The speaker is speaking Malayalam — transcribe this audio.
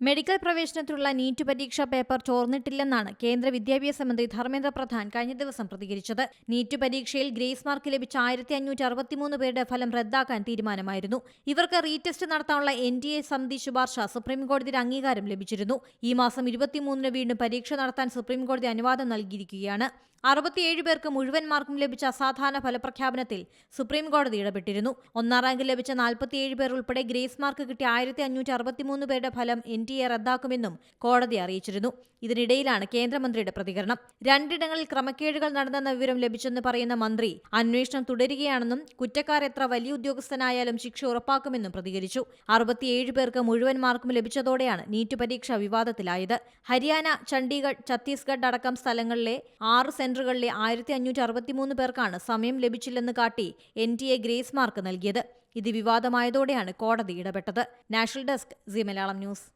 മെഡിക്കൽ പ്രവേശനത്തിനുള്ള നീറ്റ് പരീക്ഷാ പേപ്പർ ചോർന്നിട്ടില്ലെന്നാണ് കേന്ദ്ര വിദ്യാഭ്യാസ മന്ത്രി ധർമ്മേന്ദ്ര പ്രധാൻ കഴിഞ്ഞ ദിവസം പ്രതികരിച്ചത്. നീറ്റ് പരീക്ഷയിൽ ഗ്രേസ് മാർക്ക് ലഭിച്ച ആയിരത്തി അഞ്ഞൂറ്റി അറുപത്തിമൂന്ന് പേരുടെ ഫലം റദ്ദാക്കാൻ തീരുമാനമായിരുന്നു. ഇവർക്ക് റീടെസ്റ്റ് നടത്താനുള്ള എൻ ഡി എ സമിതി ശുപാർശ സുപ്രീംകോടതിയുടെ അംഗീകാരം ലഭിച്ചിരുന്നു. ഈ മാസം ഇരുപത്തിമൂന്നിന് വീണ്ടും പരീക്ഷ നടത്താൻ സുപ്രീംകോടതി അനുവാദം നൽകിയിരിക്കുകയാണ്. അറുപത്തിയേഴ് പേർക്ക് മുഴുവൻ മാർക്കും ലഭിച്ച അസാധാരണ ഫലപ്രഖ്യാപനത്തിൽ സുപ്രീംകോടതി ഇടപെട്ടിരുന്നു. ഒന്നാം റാങ്ക് ലഭിച്ച നാൽപ്പത്തിയേഴ് പേർ ഉൾപ്പെടെ ഗ്രേസ് മാർക്ക് കിട്ടിയ ആയിരത്തി അഞ്ഞൂറ്റി അറുപത്തിമൂന്ന് പേരുടെ ഫലം എൻ ടി എ റദ്ദാക്കുമെന്നും കോടതി അറിയിച്ചിരുന്നു. ഇതിനിടയിലാണ് കേന്ദ്രമന്ത്രിയുടെ പ്രതികരണം. രണ്ടിടങ്ങളിൽ ക്രമക്കേടുകൾ നടന്നെന്ന വിവരം ലഭിച്ചെന്ന് പറയുന്ന മന്ത്രി അന്വേഷണം തുടരുകയാണെന്നും കുറ്റക്കാർ എത്ര വലിയ ഉദ്യോഗസ്ഥനായാലും ശിക്ഷ ഉറപ്പാക്കുമെന്നും പ്രതികരിച്ചു. അറുപത്തിയേഴ് പേർക്ക് മുഴുവൻ മാർക്കും ലഭിച്ചതോടെയാണ് നീറ്റ് പരീക്ഷ വിവാദത്തിലായത്. ഹരിയാന ചണ്ഡീഗഡ് ഛത്തീസ്ഗഡ് അടക്കം സ്ഥലങ്ങളിലെ ആറ് സെന്ററുകളിലെ ആയിരത്തി അഞ്ഞൂറ്റി അറുപത്തിമൂന്ന് പേർക്കാണ് സമയം ലഭിച്ചില്ലെന്ന് കാട്ടി N T A grace mark നൽകിയത്. ഇത് വിവാദമായതോടെയാണ് കോടതി ഇടപെട്ടത്. National desk C. Malayalam news.